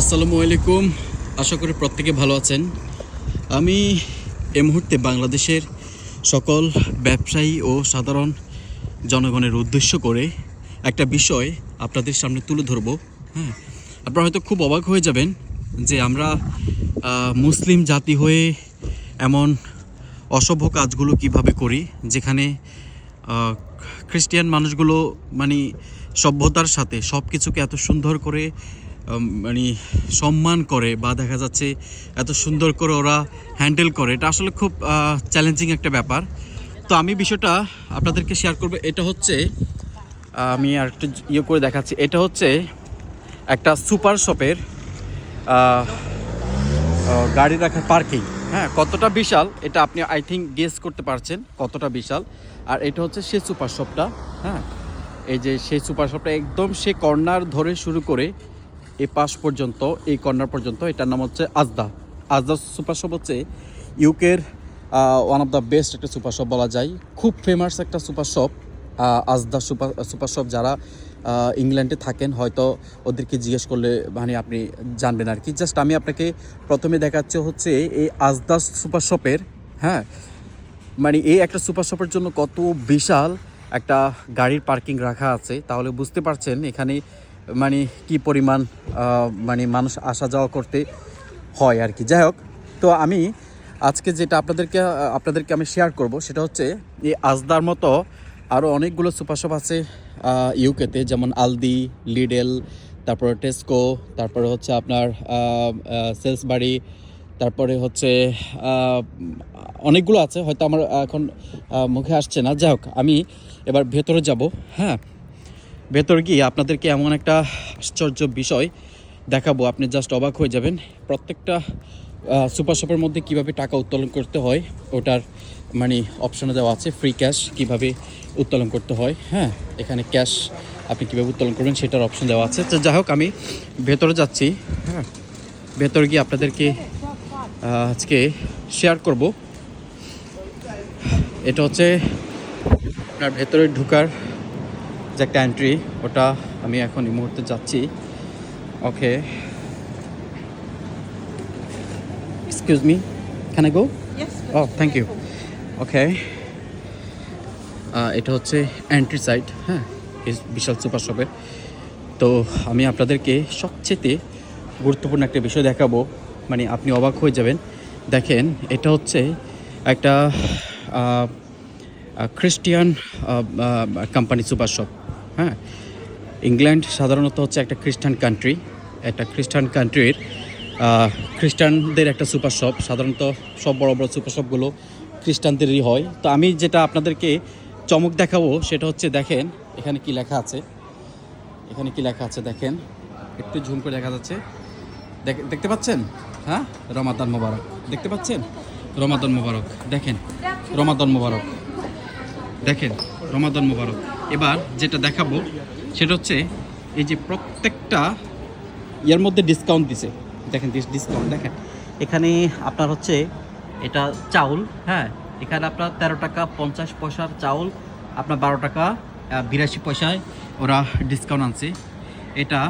আসসালামু আলাইকুম। আশা করি প্রত্যেকে ভালো আছেন। আমি এই মুহূর্তে বাংলাদেশের সকল ব্যবসায়ী ও সাধারণ জনগণের উদ্দেশ্য করে একটা বিষয় আপনাদের সামনে তুলে ধরব হ্যাঁ? আপনারা হয়তো খুব অবাক হয়ে যাবেন যে আমরা মুসলিম জাতি হয়ে এমন অসভ্য কাজগুলো কীভাবে করি, যেখানে খ্রিস্টিয়ান মানুষগুলো মানে সভ্যতার সাথে সব কিছুকে এত সুন্দর করে মানে সম্মান করে বা দেখা যাচ্ছে এত সুন্দর করে ওরা হ্যান্ডেল করে, এটা আসলে খুব চ্যালেঞ্জিং একটা ব্যাপার। তো আমি বিষয়টা আপনাদেরকে শেয়ার করব, এটা হচ্ছে, আমি আর একটু ইয়ে করে দেখাচ্ছি, এটা হচ্ছে একটা সুপার শপের গাড়ি রাখার পার্কিং হ্যাঁ কতটা বিশাল, এটা আপনি আই থিঙ্ক গেস করতে পারছেন, কতটা বিশাল। আর এটা হচ্ছে সেই সুপার শপটা হ্যাঁ। এই যে সেই সুপার শপটা একদম সে কর্নার ধরে শুরু করে এই পাশ পর্যন্ত, এই কর্নার পর্যন্ত, এটার নাম হচ্ছে আজদা। আজদা সুপার শপ হচ্ছে ইউকের ওয়ান অফ দ্য বেস্ট একটা সুপার শপ বলা যায়। খুব ফেমাস একটা super shop Asda super super shop যারা ইংল্যান্ডে থাকেন, হয়তো ওদেরকে জিজ্ঞেস করলে মানে আপনি জানবেন আর কি? জাস্ট আমি আপনাকে প্রথমে দেখাচ্ছে হচ্ছে এই আজদা সুপার শপের হ্যাঁ? মানে এই একটা সুপার শপের জন্য কত বিশাল একটা গাড়ির পার্কিং রাখা আছে। তাহলে বুঝতে পারছেন, এখানে মানে কি পরিমাণ মানে মানুষ আসা যাওয়া করতে হয় আর কি। যাই হোক, তো আমি আজকে যেটা আপনাদেরকে আপনাদেরকে আমি শেয়ার করব সেটা হচ্ছে এই আজদার মতো আরও অনেকগুলো সুপার শপ আছে ইউকেতে যেমন আলদি লিডেল তারপরে টেস্কো তারপরে হচ্ছে আপনার সেলস বাড়ি তারপরে হচ্ছে অনেকগুলো আছে, হয়তো আমার এখন মুখে আসছে না। যাই হোক, আমি এবার ভেতরে যাব হ্যাঁ? ভেতরে গিয়ে আপনাদেরকে এমন একটা আশ্চর্য বিষয় দেখাবো। আপনি জাস্ট অবাক হয়ে যাবেন। প্রত্যেকটা সুপার শপের মধ্যে কীভাবে টাকা উত্তোলন করতে হয়, ওটার মানে অপশনে দেওয়া আছে ফ্রি ক্যাশ কীভাবে উত্তোলন করতে হয় হ্যাঁ? এখানে ক্যাশ আপনি কীভাবে উত্তোলন করবেন সেটার অপশন দেওয়া আছে। তো যাই হোক, আমি ভেতরে যাচ্ছি হ্যাঁ? ভেতরে গিয়ে আপনাদেরকে আজকে শেয়ার করব। এটা হচ্ছে আপনার ভেতরে ঢুকার যে একটা এন্ট্রি ওটা আমি এখন এই মুহূর্তে যাচ্ছি। Okay excuse me can I go oh thank you okay এটা হচ্ছে এন্ট্রি সাইট হ্যাঁ বিশাল সুপার শপের। তো আমি আপনাদেরকে সবচেয়ে গুরুত্বপূর্ণ একটা বিষয় দেখাবো। মানে আপনি অবাক হয়ে যাবেন। দেখেন এটা হচ্ছে একটা খ্রিস্টিয়ান কোম্পানি সুপার শপ। হ্যাঁ? ইংল্যান্ড সাধারণত হচ্ছে একটা খ্রিস্টান কান্ট্রি একটা খ্রিস্টান কান্ট্রির খ্রিস্টানদের একটা সুপার শপ সাধারণত সব বড় বড় সুপার শপগুলো খ্রিস্টানদেরই হয়। তো আমি যেটা আপনাদেরকে চমক দেখাবো সেটা হচ্ছে দেখেন, এখানে কি লেখা আছে? এখানে কি লেখা আছে দেখেন? একটু ঝুম করে দেখা যাচ্ছে। দেখ- দেখতে পাচ্ছেন? হ্যাঁ? রমাদান মোবারক। দেখতে পাচ্ছেন? রমাদান মোবারক। দেখেন, রমাদান মোবারক। দেখেন, রমাদান মোবারক। এবার যেটা দেখাবো, সেটা হচ্ছে এই যে প্রত্যেকটা এর মধ্যে ডিসকাউন্ট দিছে। দেখেন ডিসকাউন্ট দেখেন। এখানে আপনার হচ্ছে এটা চাউল হ্যাঁ? এখানে আপনার তেরো টাকা পঞ্চাশ পয়সার চাউল, আপনার বারো টাকা বিরাশি পয়সায় ওরা ডিসকাউন্ট আনছে। এটা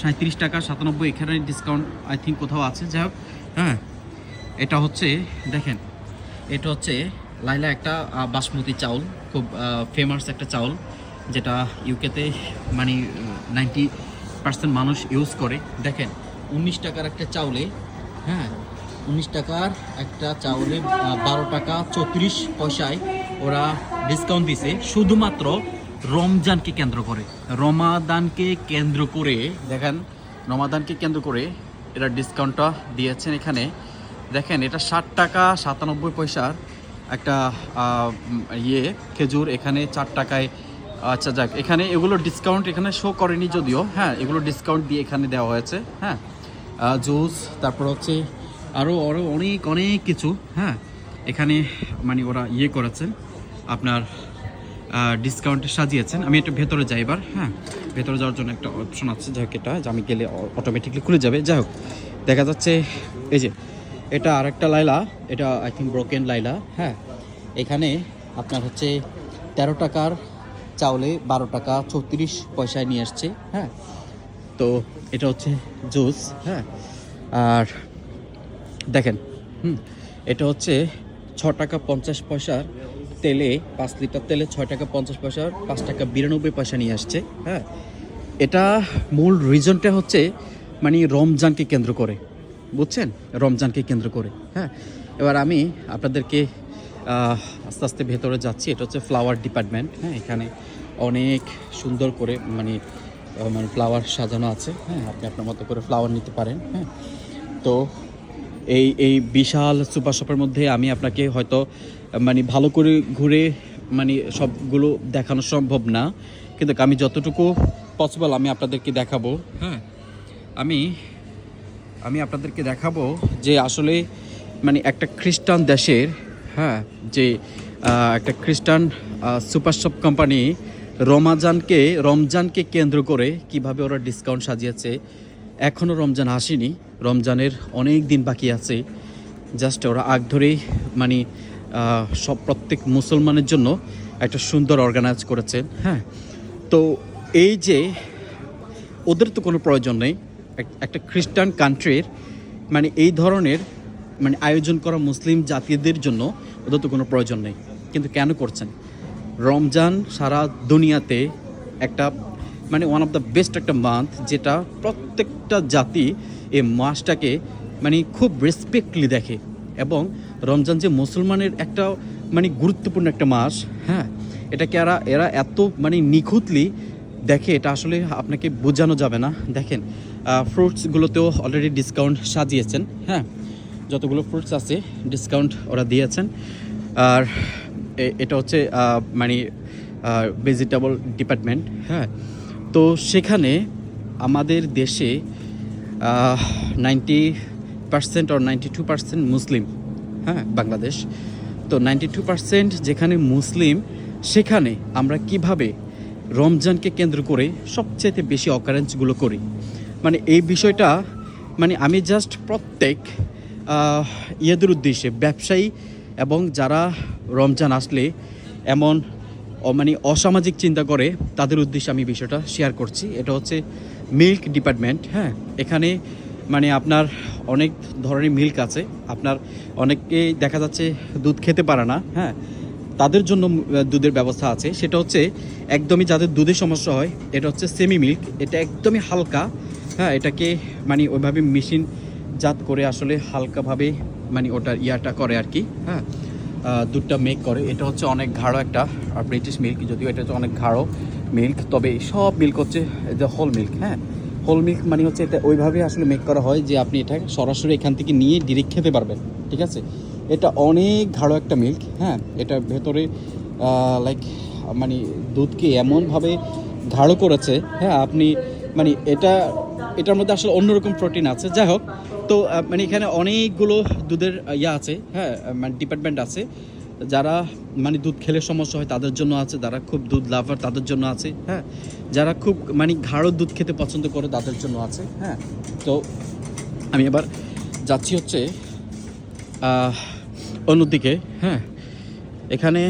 সাঁত্রিশ টাকা সাতানব্বই, এখানে ডিসকাউন্ট আই থিঙ্ক কোথাও আছে। যাই হোক হ্যাঁ? এটা হচ্ছে, দেখেন, এটা হচ্ছে লাইলা একটা বাসমতি চাউল। খুব ফেমাস একটা চাউল, যেটা ইউকেতে মানে নাইনটি পার্সেন্ট মানুষ ইউজ করে। দেখেন, উনিশ টাকার একটা চাউলে হ্যাঁ উনিশ টাকার একটা চাউলে বারো টাকা চৌত্রিশ পয়সায় ওরা ডিসকাউন্ট দিছে। শুধুমাত্র রমজানকে কেন্দ্র করে। রমাদানকে কেন্দ্র করে, দেখেন, রমাদানকে কেন্দ্র করে এরা ডিসকাউন্টটা দিয়েছেন এখানে। দেখেন, এটা ষাট টাকা সাতানব্বই পয়সার একটা ইয়ে খেজুর এখানে চার টাকায় আচ্ছা যাক, এখানে এগুলো ডিসকাউন্ট এখানে শো করেনি যদিও হ্যাঁ এগুলো ডিসকাউন্ট দিয়ে এখানে দেওয়া হয়েছে হ্যাঁ জুস তারপর হচ্ছে আরও আরও অনেক অনেক কিছু হ্যাঁ এখানে মানে ওরা ইয়ে করেছেন আপনার ডিসকাউন্টে সাজিয়েছেন। আমি একটু ভেতরে যাই এবার হ্যাঁ ভেতরে যাওয়ার জন্য একটা অপশন আছে যাই হোক এটা, যে আমি গেলে অটোমেটিকলি খুলে যাবে। যাই হোক, দেখা যাচ্ছে, এই যে এটা আরেকটা লাইলা, এটা আই থিঙ্ক ব্রোকেন লাইলা হ্যাঁ। এখানে আপনার হচ্ছে তেরো টাকার চাউলে বারো টাকা চৌত্রিশ পয়সায় নিয়ে আসছে হ্যাঁ। তো এটা হচ্ছে জুস হ্যাঁ। আর দেখেন, হুম, এটা হচ্ছে ছ টাকা পঞ্চাশ পয়সার তেলে, পাঁচ লিটার তেলে ছয় টাকা পঞ্চাশ পয়সার, পাঁচ টাকা বিরানব্বই পয়সা নিয়ে আসছে হ্যাঁ। এটা মূল রিজনটা হচ্ছে মানে রমজানকে কেন্দ্র করে। বুঝছেন? রমজানকে কেন্দ্র করে হ্যাঁ? এবার আমি আপনাদেরকে আস্তে আস্তে ভেতরে যাচ্ছি। এটা হচ্ছে ফ্লাওয়ার ডিপার্টমেন্ট হ্যাঁ? এখানে অনেক সুন্দর করে মানে মানে ফ্লাওয়ার সাজানো আছে হ্যাঁ? আপনি আপনার মতো করে ফ্লাওয়ার নিতে পারেন হ্যাঁ? তো এই এই বিশাল সুপার শপের মধ্যে আমি আপনাকে হয়তো মানে ভালো করে ঘুরে মানে সবগুলো দেখানো সম্ভব না। কিন্তু আমি যতটুকু পসিবল আমি আপনাদেরকে দেখাবো হ্যাঁ? আমি আমি আপনাদেরকে দেখাবো যে আসলে মানে একটা খ্রিস্টান দেশের হ্যাঁ যে একটা খ্রিস্টান সুপার শপ কোম্পানি রমাজানকে, রমজানকে কেন্দ্র করে কীভাবে ওরা ডিসকাউন্ট সাজিয়েছে এখনও রমজান আসেনি। রমজানের অনেক দিন বাকি আছে। জাস্ট ওরা আগ ধরেই মানে সব প্রত্যেক মুসলমানের জন্য একটা সুন্দর অর্গানাইজ করেছেন হ্যাঁ। তো এই যে, ওদের তো কোনো প্রয়োজন নেই। একটা খ্রিস্টান কান্ট্রির মানে এই ধরনের মানে আয়োজন করা মুসলিম জাতিদের জন্য ওদের তো কোনো প্রয়োজন নেই। কিন্তু কেন করছেন? রমজান সারা দুনিয়াতে একটা মানে ওয়ান অফ দ্য বেস্ট একটা মান্থ যেটা প্রত্যেকটা জাতি এই মাসটাকে মানে খুব রেসপেক্টলি দেখে এবং রমজান যে মুসলমানের একটা মানে গুরুত্বপূর্ণ একটা মাস হ্যাঁ এটাকে এরা এরা এত মানে নিখুঁতলি দেখে এটা আসলে আপনাকে বোঝানো যাবে না। দেখেন ফ্রুটসগুলোতেও অলরেডি ডিসকাউন্ট সাজিয়েছেন হ্যাঁ? যতগুলো ফ্রুটস আছে ডিসকাউন্ট ওরা দিয়েছেন। আর এটা হচ্ছে মানে ভেজিটেবল ডিপার্টমেন্ট হ্যাঁ? তো সেখানে আমাদের দেশে নাইনটি পার্সেন্ট আর নাইনটি টু পার্সেন্ট মুসলিম হ্যাঁ বাংলাদেশ। তো নাইনটি টু পার্সেন্ট যেখানে মুসলিম, সেখানে আমরা কীভাবে রমজানকে কেন্দ্র করে সবচেয়ে বেশি অকারেন্সগুলো করি? মানে এই বিষয়টা মানে আমি জাস্ট প্রত্যেক ইয়েদের উদ্দেশ্যে ব্যবসায়ী এবং যারা রমজান আসলে এমন মানে অসামাজিক চিন্তা করে, তাদের উদ্দেশ্যে আমি বিষয়টা শেয়ার করছি। এটা হচ্ছে মিল্ক ডিপার্টমেন্ট হ্যাঁ? এখানে মানে আপনার অনেক ধরনের মিল্ক আছে। আপনার অনেকেই দেখা যাচ্ছে দুধ খেতে পারে না হ্যাঁ? তাদের জন্য দুধের ব্যবস্থা আছে। সেটা হচ্ছে, একদমই যাদের দুধের সমস্যা হয়, এটা হচ্ছে সেমি মিল্ক এটা একদমই হালকা হ্যাঁ এটাকে মানে ওইভাবে মেশিন জাত করে আসলে হালকাভাবে মানে ওটার ইয়াটা করে আর কি হ্যাঁ দুধটা মেক করে। এটা হচ্ছে অনেক গাঢ় একটা আর ব্রিটিশ মিল্ক যদিও এটা হচ্ছে অনেক গাঢ় মিল্ক তবে সব মিল্ক হচ্ছে যে হোল মিল্ক হ্যাঁ। হোল মিল্ক মানে হচ্ছে এটা ওইভাবে আসলে মেক করা হয় যে আপনি এটা সরাসরি এখান থেকে নিয়ে ডিরেক্ট খেতে পারবেন, ঠিক আছে? এটা অনেক গাঢ় একটা মিল্ক হ্যাঁ এটা ভেতরে লাইক মানে দুধকে এমনভাবে গাঢ় করেছে হ্যাঁ আপনি মানে এটা এটার মধ্যে আসলে অন্যরকম প্রোটিন আছে। যাই হোক তো মানে এখানে অনেকগুলো দুধের ইয়া আছে হ্যাঁ মানে ডিপার্টমেন্ট আছে। যারা মানে দুধ খেলে সমস্যা হয়, তাদের জন্য আছে। যারা খুব দুধ লাভার তাদের জন্য আছে হ্যাঁ। যারা খুব মানে গাঢ় দুধ খেতে পছন্দ করে, তাদের জন্য আছে হ্যাঁ। তো, আমি এবার যাচ্ছি হচ্ছে অন্যদিকে হ্যাঁ। এখানে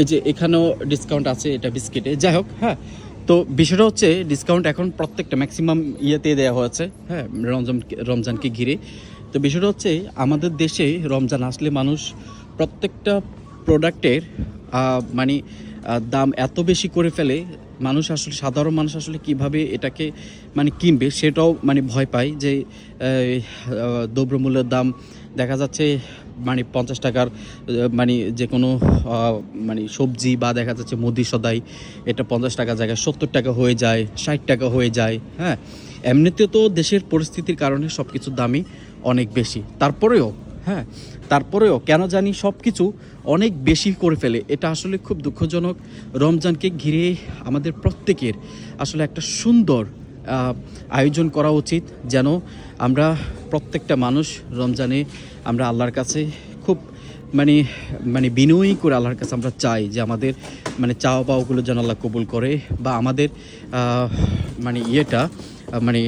এই যে এখানেও ডিসকাউন্ট আছে এটা বিস্কিটে যাই হোক হ্যাঁ তো বিষয়টা হচ্ছে ডিসকাউন্ট এখন প্রত্যেকটা ম্যাক্সিমাম ইয়েতে দেওয়া হয়েছে হ্যাঁ রমজান রমজানকে ঘিরে। তো বিষয়টা হচ্ছে আমাদের দেশে রমজান আসলে মানুষ প্রত্যেকটা প্রোডাক্টের মানে দাম এত বেশি করে ফেলে, মানুষ আসলে, সাধারণ মানুষ আসলে কীভাবে এটাকে মানে কিনবে সেটাও মানে ভয় পায় যে দ্রব্যমূল্যের দাম দেখা যাচ্ছে মানে পঞ্চাশ টাকার মানে যে কোনো মানে সবজি বা দেখা যাচ্ছে মুদি সদাই, এটা পঞ্চাশ টাকা জায়গায়, সত্তর টাকা হয়ে যায়, ষাট টাকা হয়ে যায় হ্যাঁ? এমনিতে তো দেশের পরিস্থিতির কারণে সব কিছুর দামই অনেক বেশি। তারপরেও হ্যাঁ? তারপরেও কেন জানি সব কিছু অনেক বেশি করে ফেলে। এটা আসলে খুব দুঃখজনক। রমজানকে ঘিরে আমাদের প্রত্যেকের আসলে একটা সুন্দর আয়োজন করা উচিত যেন আমরা প্রত্যেকটা মানুষ রমজানে আমরা আল্লাহর কাছে খুব মানে মানে বিনয়ী করে আল্লাহর কাছে আমরা চাই যে আমাদের মানে চাওয়া পাওয়াগুলো যেন আল্লাহ কবুল করে বা আমাদের মানে ইয়েটা মানে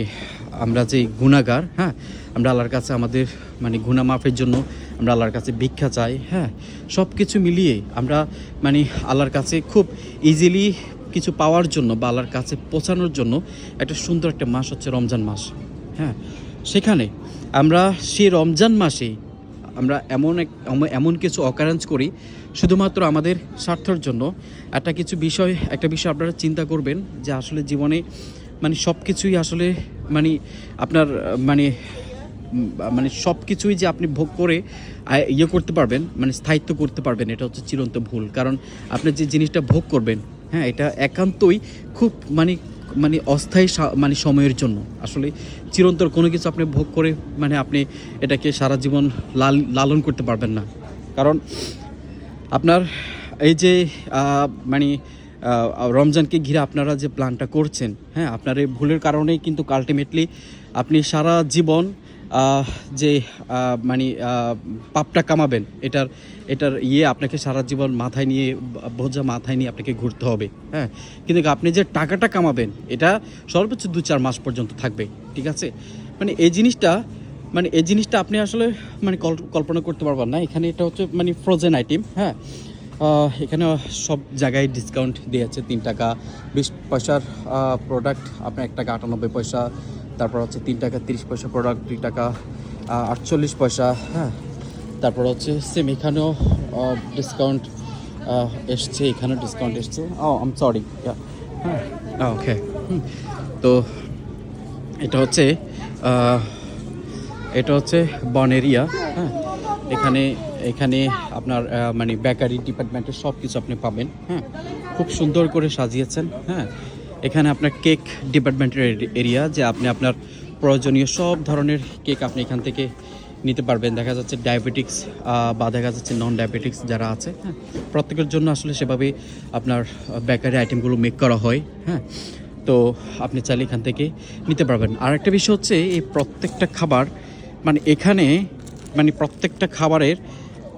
আমরা যে গুণাগার হ্যাঁ আমরা আল্লাহর কাছে আমাদের মানে গুণা মাফের জন্য আমরা আল্লাহর কাছে ভিক্ষা চাই হ্যাঁ সব কিছু মিলিয়ে আমরা মানে আল্লাহর কাছে খুব ইজিলি কিছু পাওয়ার জন্য বা আল্লাহর কাছে পৌঁছানোর জন্য একটা সুন্দর একটা মাস হচ্ছে রমজান মাস হ্যাঁ সেখানে আমরা সেই রমজান মাসে আমরা এমন এক এম- এমন কিছু অকারেন্স করি, শুধুমাত্র আমাদের স্বার্থের জন্য। একটা কিছু বিষয়, একটা বিষয় আপনারা চিন্তা করবেন যে আসলে জীবনে মানে সব কিছুই আসলে মানে আপনার মানে মানে সব কিছুই যে আপনি ভোগ করে ইয়ে করতে পারবেন মানে স্থায়িত্ব করতে পারবেন, এটা হচ্ছে চিরন্ত ভুল। কারণ আপনি যে জিনিসটা ভোগ করবেন হ্যাঁ এটা একান্তই খুব মানে মানে অস্থায়ী মানে সময়ের জন্য। আসলে চিরন্তর কোনো কিছু আপনি ভোগ করে মানে আপনি এটাকে সারা জীবন লাল, লালন করতে পারবেন না। কারণ আপনার এই যে মানে রমজানকে ঘিরে আপনারা যে প্ল্যানটা করছেন হ্যাঁ আপনার এই ভুলের কারণেই কিন্তু আলটিমেটলি আপনি সারা জীবন যে মানে পাপটা কামাবেন, এটার এটার ইয়ে আপনাকে সারা জীবন মাথায় নিয়ে, বোঝা মাথায় নিয়ে আপনাকে ঘুরতে হবে হ্যাঁ? কিন্তু আপনি যে টাকাটা কামাবেন, এটা সর্বোচ্চ দু চার মাস পর্যন্ত থাকবে, ঠিক আছে? মানে এই জিনিসটা মানে এই জিনিসটা আপনি আসলে মানে কল- কল্পনা করতে পারবেন না, এখানে এটা হচ্ছে মানে ফ্রোজেন আইটেম হ্যাঁ? এখানে সব জায়গায় ডিসকাউন্ট দিয়েছে তিন টাকা, বিশ পয়সার প্রোডাক্ট আপনার এক টাকা আটানব্বই পয়সা তারপর হচ্ছে তিন টাকা তিরিশ পয়সা প্রোডাক্ট দুই টাকা আটচল্লিশ পয়সা হ্যাঁ। তারপর হচ্ছে সেম এখানেও ডিসকাউন্ট এসছে, এখানেও ডিসকাউন্ট এসছে। ও আম সরি হ্যাঁ। ওকে তো এটা হচ্ছে এটা হচ্ছে বন এরিয়া হ্যাঁ। এখানে এখানে আপনার মানে বেকারি ডিপার্টমেন্টের সব কিছু আপনি পাবেন হ্যাঁ। খুব সুন্দর করে সাজিয়েছেন হ্যাঁ। এখানে আপনার কেক ডিপার্টমেন্টের এরিয়া যে আপনি আপনার প্রয়োজনীয় সব ধরনের কেক আপনি এখান থেকে নিতে পারবেন। দেখা যাচ্ছে ডায়াবেটিক্স বা দেখা যাচ্ছে নন ডায়াবেটিক্স যারা আছে হ্যাঁ প্রত্যেকের জন্য আসলে সেভাবে আপনার বেকারি আইটেমগুলো মেক করা হয় হ্যাঁ তো আপনি চাইলে এখান থেকে নিতে পারবেন। আর একটা বিষয় হচ্ছে এই প্রত্যেকটা খাবার মানে এখানে মানে প্রত্যেকটা খাবারের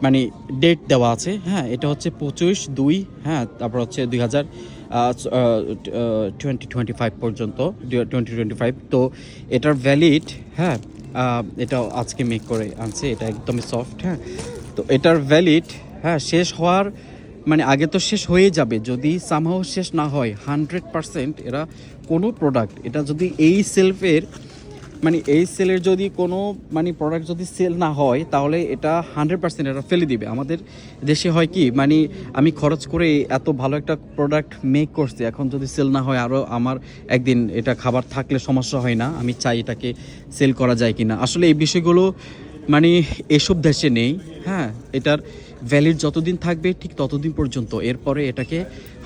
মানে ডেট দেওয়া আছে হ্যাঁ এটা হচ্ছে পঁচিশ দুই হ্যাঁ তারপর হচ্ছে দুই হাজার টোয়েন্টি টোয়েন্টি ফাইভ পর্যন্ত টোয়েন্টি টোয়েন্টি ফাইভ তো এটার ভ্যালিড হ্যাঁ এটা আজকে মেক করে আনছে, এটা একদমই সফট হ্যাঁ। তো এটার ভ্যালিড হ্যাঁ শেষ হওয়ার মানে আগে তো শেষ হয়ে যাবে, যদি সামহাও শেষ না হয় হান্ড্রেড পারসেন্ট এরা কোনো প্রোডাক্ট এটা যদি এই সেলফের মানে এই সেলের যদি কোনো মানে প্রোডাক্ট যদি সেল না হয়, তাহলে এটা হান্ড্রেড পার্সেন্ট এটা ফেলে দিবে। আমাদের দেশে হয় কি মানে আমি খরচ করে এত ভালো একটা প্রোডাক্ট মেক করছি, এখন যদি সেল না হয় আরও আমার একদিন এটা খাবার থাকলে সমস্যা হয় না, আমি চাই এটাকে সেল করা যায় কি না আসলে এই বিষয়গুলো মানে এসব দেশে নেই হ্যাঁ? এটার ভ্যালিড যতদিন থাকবে, ঠিক ততদিন পর্যন্ত। এরপরে এটাকে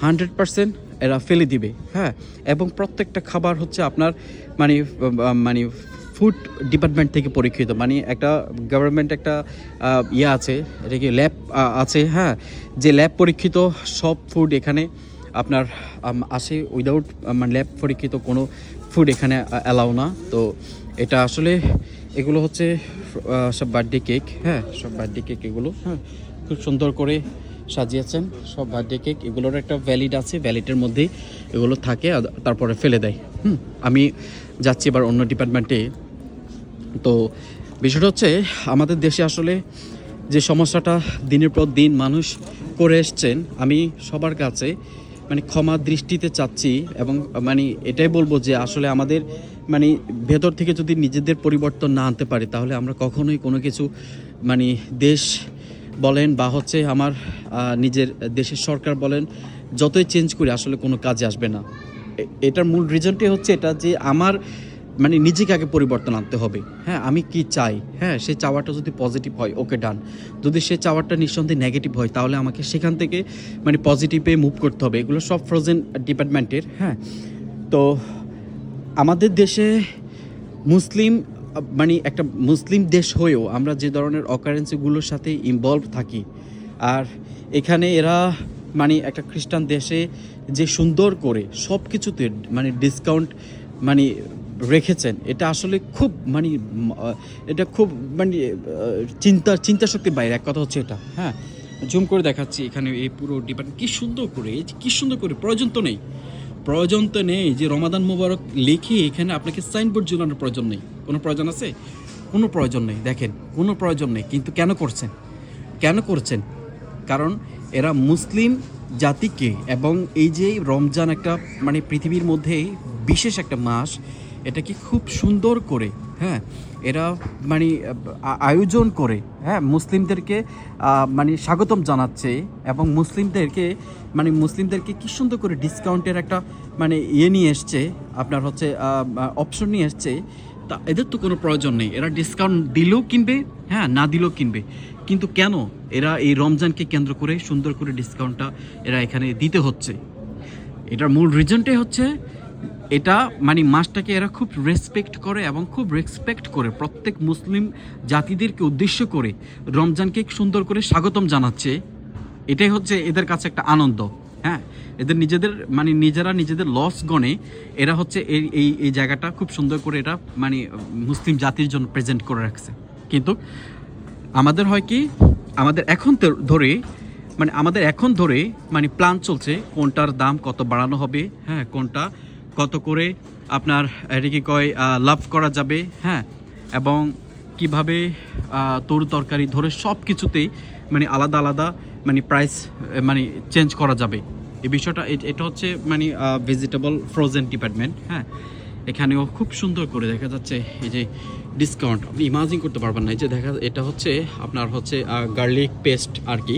হান্ড্রেড পার্সেন্ট এরা ফেলে দিবে হ্যাঁ? এবং প্রত্যেকটা খাবার হচ্ছে আপনার মানে মানে ফুড ডিপার্টমেন্ট থেকে পরীক্ষিত। মানে একটা গভর্নমেন্ট একটা ইয়ে আছে, এটা কি ল্যাব আছে হ্যাঁ? যে ল্যাব পরীক্ষিত সব ফুড এখানে আপনার আসে উইদাউট মানে ল্যাব পরীক্ষিত কোনো ফুড এখানে অ্যালাউ না। তো এটা আসলে এগুলো হচ্ছে সব বার্থডে কেক হ্যাঁ? সব বার্থডে কেক এগুলো হ্যাঁ? খুব সুন্দর করে সাজিয়েছেন। সব বার্থডে কেক, এগুলোর একটা ভ্যালিড আছে ভ্যালিডের মধ্যেই এগুলো থাকে তারপরে ফেলে দেয়। হুম, আমি যাচ্ছি এবার অন্য ডিপার্টমেন্টে তো বিষয়টা হচ্ছে, আমাদের দেশে আসলে যে সমস্যাটা দিনের পর দিন মানুষ করে এসছেন, আমি সবার কাছে মানে ক্ষমা দৃষ্টিতে চাচ্ছি এবং মানে এটাই বলব যে আসলে আমাদের মানে ভেতর থেকে যদি নিজেদের পরিবর্তন না আনতে পারি, তাহলে আমরা কখনোই কোনো কিছু মানে দেশ বলেন বা হচ্ছে আমার নিজের দেশের সরকার বলেন, যতই চেঞ্জ করি আসলে কোনো কাজে আসবে না। এটার মূল রিজনটাই হচ্ছে এটা যে আমার মানে নিজেকে আগে পরিবর্তন আনতে হবে। হ্যাঁ আমি কি চাই? হ্যাঁ সেই চাওয়াটা যদি পজিটিভ হয় ওকে ডান যদি সে চাওয়াটা নিঃসন্দেহে নেগেটিভ হয়, তাহলে আমাকে সেখান থেকে মানে পজিটিভে মুভ করতে হবে। এগুলো সব ফ্রোজেন ডিপার্টমেন্টের হ্যাঁ। তো আমাদের দেশে মুসলিম মানে একটা মুসলিম দেশ হয়েও আমরা যে ধরনের অকারেন্সিগুলোর সাথে ইনভলভ থাকি। আর এখানে এরা মানে একটা খ্রিস্টান দেশে যে সুন্দর করে সব কিছুতে মানে ডিসকাউন্ট মানে রেখেছেন, এটা আসলে খুব মানে এটা খুব মানে চিন্তা চিন্তা শক্তির বাইরে, এক কথা হচ্ছে এটা। হ্যাঁ জুম করে দেখাচ্ছি এখানে এই পুরো ডিপার্টমেন্ট, কি সুন্দর করে কি সুন্দর করে, প্রয়োজন তো নেই। প্রয়োজন তো নেই যে রমাদান মোবারক লিখে এখানে আপনাকে সাইনবোর্ড ঝুলানোর প্রয়োজন নেই। কোনো প্রয়োজন আছে? কোনো প্রয়োজন নেই। দেখেন, কোনো প্রয়োজন নেই। কিন্তু কেন করছেন? কেন করছেন? কারণ এরা মুসলিম জাতিকে এবং এই যে রমজান একটা মানে পৃথিবীর মধ্যে বিশেষ একটা মাস, এটাকে খুব সুন্দর করে হ্যাঁ এরা মানে আয়োজন করে হ্যাঁ মুসলিমদেরকে মানে স্বাগতম জানাচ্ছে এবং মুসলিমদেরকে মানে মুসলিমদেরকে কি সুন্দর করে ডিসকাউন্টের একটা মানে ইয়ে নিয়ে এসছে, আপনার হচ্ছে অপশন নিয়ে এসছে তা এদের তো কোনো প্রয়োজন নেই। এরা ডিসকাউন্ট দিলেও কিনবে হ্যাঁ না দিলেও কিনবে। কিন্তু কেন? এরা এই রমজানকে কেন্দ্র করে, সুন্দর করে ডিসকাউন্টটা এরা এখানে দিতে হচ্ছে। এটার মূল রিজনটাই হচ্ছে, এটা মানে মাসটাকে এরা খুব রেসপেক্ট করে এবং খুব রেসপেক্ট করে। প্রত্যেক মুসলিম জাতিদেরকে উদ্দেশ্য করে রমজানকে সুন্দর করে স্বাগতম জানাচ্ছে। এটাই হচ্ছে এদের কাছে একটা আনন্দ। এদের নিজেদের মানে নিজেরা নিজেদের লস গণে, এরা হচ্ছে এই এই এই জায়গাটা খুব সুন্দর করে এটা মানে মুসলিম জাতির জন্য প্রেজেন্ট করে রাখছে। কিন্তু আমাদের হয় কি, আমাদের এখন ধরে মানে আমাদের এখন ধরে মানে প্ল্যান চলছে কোনটার দাম কত বাড়ানো হবে হ্যাঁ কোনটা কত করে আপনার এটাকে কয় লাভ করা যাবে হ্যাঁ এবং কীভাবে তরু তরকারি ধরে সব কিছুতেই মানে আলাদা আলাদা মানে প্রাইস মানে চেঞ্জ করা যাবে। এই বিষয়টা এটা হচ্ছে মানে ভেজিটেবল ফ্রোজেন ডিপার্টমেন্ট হ্যাঁ? এখানেও খুব সুন্দর করে দেখা যাচ্ছে এই যে ডিসকাউন্ট আপনি ইমাজিন করতে পারবেন না যে দেখা, এটা হচ্ছে আপনার হচ্ছে গার্লিক পেস্ট আর কি,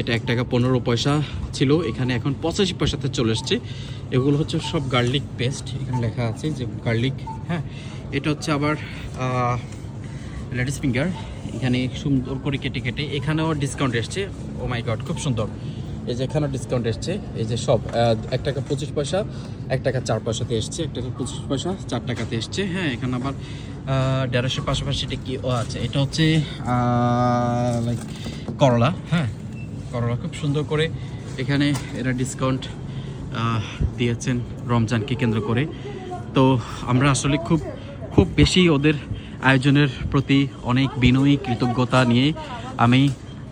এটা এক টাকা পনেরো পয়সা ছিল, এখানে এখন পঁচাশি পয়সাতে চলে এসছে, এগুলো হচ্ছে সব গার্লিক পেস্ট এখানে লেখা আছে যে গার্লিক হ্যাঁ? এটা হচ্ছে আবার লেডিস ফিঙ্গার এখানে সুন্দর করে কেটে কেটে, এখানেও ডিসকাউন্ট এসছে ও মাই গড খুব সুন্দর। এই যে এখানেও ডিসকাউন্ট এসছে। এই যে সব এক টাকা পঁচিশ পয়সা, এক টাকা চার পয়সাতে এসছে। এক টাকা পঁচিশ পয়সা, চার টাকাতে এসছে। হ্যাঁ এখানে আবার দেড়শোর পাশাপাশি এটা কি ও আছে। এটা হচ্ছে লাইক করলা হ্যাঁ করলা খুব সুন্দর করে এখানে এরা ডিসকাউন্ট দিয়েছেন রমজানকে কেন্দ্র করে। তো আমরা আসলে খুব খুব বেশি ওদের আয়োজনের প্রতি অনেক বিনয়ী, কৃতজ্ঞতা নিয়ে আমি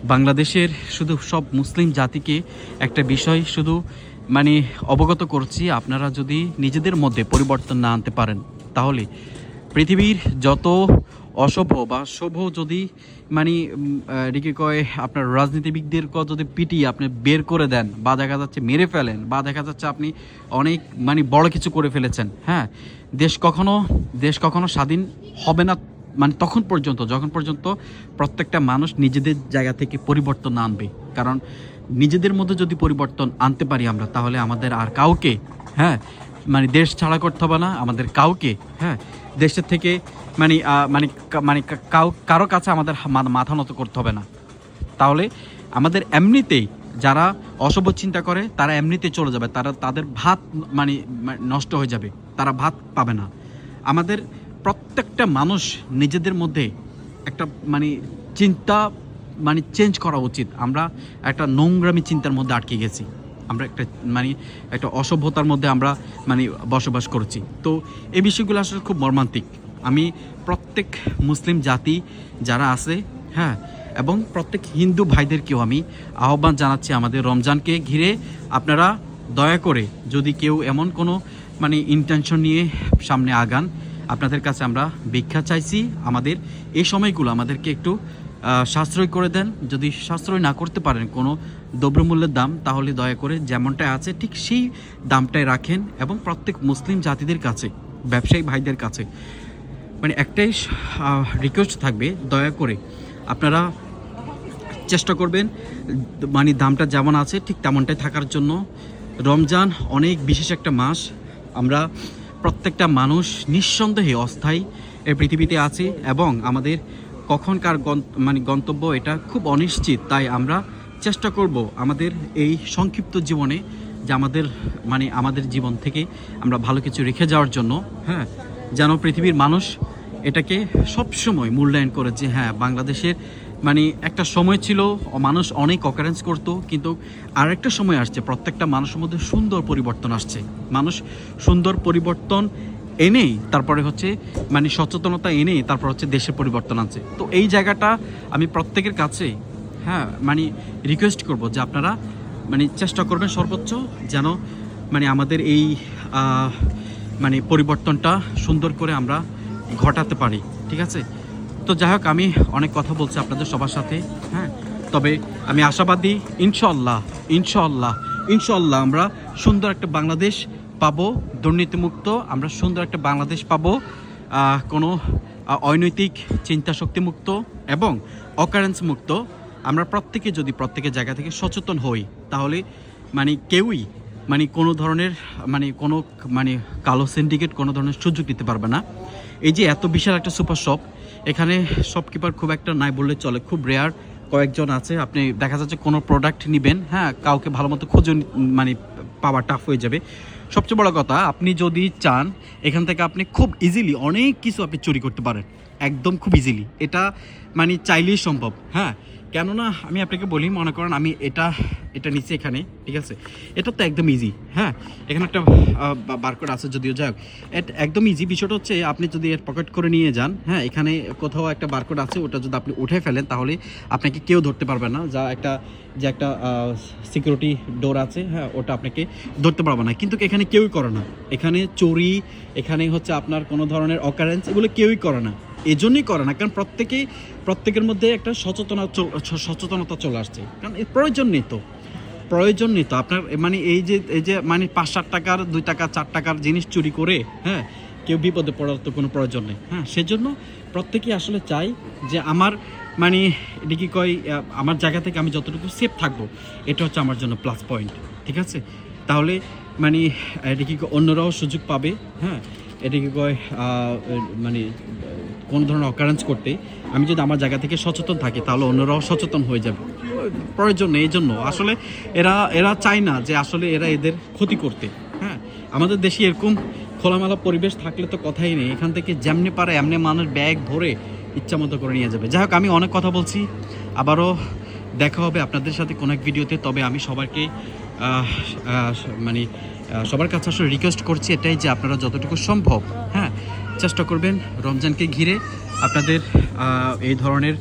বাংলাদেশের শুধু সব মুসলিম জাতিকে একটা বিষয় শুধু মানে অবগত করছি, আপনারা যদি নিজেদের মধ্যে পরিবর্তন না আনতে পারেন, তাহলে পৃথিবীর যত অশুভ বা শুভ যদি মানে এটাকে কয়, আপনার রাজনীতিবিদদেরকে যদি পিটিয়ে আপনি বের করে দেন বা দেখা যাচ্ছে মেরে ফেলেন বা দেখা যাচ্ছে আপনি অনেক মানে বড় কিছু করে ফেলেছেন হ্যাঁ দেশ কখনো দেশ কখনো স্বাধীন হবে না মানে তখন পর্যন্ত, যখন পর্যন্ত প্রত্যেকটা মানুষ নিজেদের জায়গা থেকে পরিবর্তন আনবে। কারণ নিজেদের মধ্যে যদি পরিবর্তন আনতে পারি আমরা, তাহলে আমাদের আর কাউকে হ্যাঁ মানে দেশ ছাড়া করতে হবে না, আমাদের কাউকে হ্যাঁ দেশের থেকে মানে মানে মানে কাউ, কারও কাছে আমাদের মাথা নত করতে হবে না। তাহলে আমাদের এমনিতেই যারা অশুভ চিন্তা করে, তারা এমনিতেই চলে যাবে, তারা, তাদের ভাত মানে মানে নষ্ট হয়ে যাবে, তারা ভাত পাবে না। আমাদের প্রত্যেকটা মানুষ নিজেদের মধ্যে একটা মানে চিন্তা মানে চেঞ্জ করা উচিত। আমরা একটা নোংরামি চিন্তার মধ্যে আটকে গেছি। আমরা একটা মানে একটা অসভ্যতার মধ্যে আমরা মানে বসবাস করছি। তো এই বিষয়গুলো আসলে খুব মর্মান্তিক। আমি প্রত্যেক মুসলিম জাতি যারা আছে হ্যাঁ এবং প্রত্যেক হিন্দু ভাইদেরকেও আমি আহ্বান জানাচ্ছি আমাদের রমজানকে ঘিরে। আপনারা দয়া করে যদি কেউ এমন কোনো মানে ইন্টেনশন নিয়ে সামনে আগান আপনাদের কাছে আমরা ভিক্ষা চাইছি। আমাদের এই সময়গুলো আমাদেরকে একটু সাশ্রয় করে দেন। যদি সাশ্রয় না করতে পারেন কোনো দ্রব্যমূল্যের দাম, তাহলে দয়া করে যেমনটা আছে ঠিক সেই দামটাই রাখেন এবং প্রত্যেক মুসলিম জাতিদের কাছে, ব্যবসায়ী ভাইদের কাছে। মানে একটাই রিকোয়েস্ট থাকবে, দয়া করে আপনারা চেষ্টা করবেন মানে দামটা যেমন আছে ঠিক তেমনটাই থাকার জন্য। রমজান অনেক বিশেষ একটা মাস। আমরা প্রত্যেকটা মানুষ নিঃসন্দেহে অস্থায়ী এই পৃথিবীতে আছে এবং আমাদের কখনকার মানে গন্তব্য এটা খুব অনিশ্চিত। তাই আমরা চেষ্টা করব আমাদের এই সংক্ষিপ্ত জীবনে যে আমাদের মানে আমাদের জীবন থেকে আমরা ভালো কিছু রেখে যাওয়ার জন্য হ্যাঁ যেন পৃথিবীর মানুষ এটাকে সব সময় মূল্যায়ন করে যে হ্যাঁ বাংলাদেশের মানে একটা সময় ছিল, মানুষ অনেক অকারেন্স করতো, কিন্তু আর একটা সময় আসছে, প্রত্যেকটা মানুষের মধ্যে সুন্দর পরিবর্তন আসছে। মানুষ সুন্দর পরিবর্তন এনেই, তারপরে হচ্ছে মানে সচেতনতা এনেই, তারপর হচ্ছে দেশের পরিবর্তন আনছে। তো এই জায়গাটা আমি প্রত্যেকের কাছে হ্যাঁ মানে রিকোয়েস্ট করব যে আপনারা মানে চেষ্টা করবেন সর্বোচ্চ যেন মানে আমাদের এই মানে পরিবর্তনটা সুন্দর করে আমরা ঘটাতে পারি, ঠিক আছে? তো যাই হোক, আমি অনেক কথা বলছি আপনাদের সবার সাথে হ্যাঁ? তবে আমি আশাবাদী ইনশাল্লাহ ইনশাল্লাহ ইনশাল্লাহ আমরা সুন্দর একটা বাংলাদেশ পাবো, দুর্নীতিমুক্ত, আমরা সুন্দর একটা বাংলাদেশ পাবো কোনো অনৈতিক চিন্তা শক্তি মুক্ত এবং অকারেন্স মুক্ত। আমরা প্রত্যেকে যদি প্রত্যেকের জায়গা থেকে সচেতন হই, তাহলে মানে কেউই মানে কোনো ধরনের মানে কোনো মানে কালো সিন্ডিকেট কোনো ধরনের সুযোগ দিতে পারবে না। এই যে এত বিশাল একটা সুপার শপ এখানে শপকিপার খুব একটা নাই বললে চলে, খুব রেয়ার কয়েকজন আছে। আপনি দেখা যাচ্ছে কোনো প্রোডাক্ট নেবেন হ্যাঁ কাউকে ভালো মতো খোঁজ মানে পাওয়া টাফ হয়ে যাবে। সবচেয়ে বড় কথা, আপনি যদি চান, এখান থেকে আপনি খুব ইজিলি অনেক কিছু আপনি চুরি করতে পারেন। একদম খুব ইজিলি এটা মানে চাইলেই সম্ভব হ্যাঁ? কেননা আমি আপনাকে বলি, মনে করেন আমি এটা এটা নিচে এখানে, ঠিক আছে? এটা তো একদম ইজি হ্যাঁ? এখানে একটা বারকোড আছে যদিও, যাই হোক। এটা একদম ইজি বিষয়টা হচ্ছে, আপনি যদি এর পকেট করে নিয়ে যান হ্যাঁ এখানে কোথাও একটা বারকোড আছে, ওটা যদি আপনি উঠে ফেলেন, তাহলে আপনাকে কেউ ধরতে পারবে না। যা একটা, যে একটা সিকিউরিটি ডোর আছে হ্যাঁ ওটা আপনাকে ধরতে পারবে না। কিন্তু এখানে কেউই করে না। এখানে চুরি, এখানে হচ্ছে আপনার কোনো ধরনের অকারেন্স এগুলো কেউই করে না। এজন্যই করে না, কারণ প্রত্যেকেই, প্রত্যেকের মধ্যে একটা সচেতনা সচেতনতা চলে আসছে। কারণ এর প্রয়োজন নেই তো। প্রয়োজন নেই তো। আপনার মানে এই যে এই যে মানে পাঁচ, সাত টাকার, দুই টাকা, চার টাকার জিনিস চুরি করে হ্যাঁ কেউ বিপদে পড়ার তো কোনো প্রয়োজন নেই হ্যাঁ সেজন্য প্রত্যেকেই আসলে চাই যে আমার মানে এটা কি কয় আমার জায়গা থেকে আমি যতটুকু সেফ থাকব, এটা হচ্ছে আমার জন্য প্লাস পয়েন্ট ঠিক আছে? তাহলে মানে এটা কি অন্যরাও সুযোগ পাবে হ্যাঁ? এটা কি কয় মানে কোনো ধরনের অকারেন্স করতে আমি যদি আমার জায়গা থেকে সচেতন থাকি, তাহলে অন্যরাও সচেতন হয়ে যাবে। প্রয়োজন এই জন্য। আসলে এরা এরা চায় না যে আসলে এরা এদের ক্ষতি করতে। হ্যাঁ? আমাদের দেশে এরকম খোলামেলা পরিবেশ থাকলে তো কথাই নেই। এখান থেকে যেমনি পারে এমনি মানুষ ব্যাগ ভরে ইচ্ছা মতো করে নিয়ে যাবে। যাই হোক, আমি অনেক কথা বলছি। আবারও দেখা হবে আপনাদের সাথে কোনো এক ভিডিওতে। তবে আমি সবাইকে মানে সবার কাছে আসলে রিকোয়েস্ট করছি এটাই যে আপনারা যতটুকু সম্ভব হ্যাঁ চেষ্টা করবেন রমজানকে ঘিরে আপনাদের এই ধরনের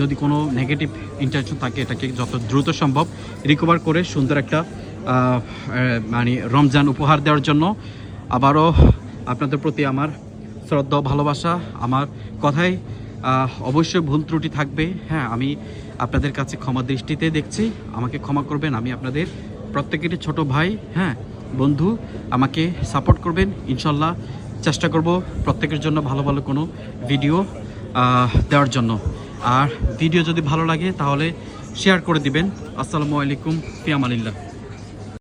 যদি কোনো নেগেটিভ ইন্টারেকশন থাকে, এটাকে যত দ্রুত সম্ভব রিকভার করে সুন্দর একটা মানে রমজান উপহার দেওয়ার জন্য আবারও আপনাদের প্রতি আমার শ্রদ্ধা ভালোবাসা, আমার কথায় অবশ্যই ভুল ত্রুটি থাকবে। হ্যাঁ আমি আপনাদের কাছে ক্ষমা দৃষ্টিতে দেখছি, আমাকে ক্ষমা করবেন, আমি আপনাদের প্রত্যেকেরই ছোট ভাই হ্যাঁ বন্ধু, আমাকে সাপোর্ট করবেন, ইনশাল্লাহ চেষ্টা করব প্রত্যেকের জন্য ভালো ভালো কোনো ভিডিও দেওয়ার জন্য। আর ভিডিও যদি ভালো লাগে তাহলে শেয়ার করে দিবেন। আসসালামু আলাইকুম ফিয়ামালিল্লাহ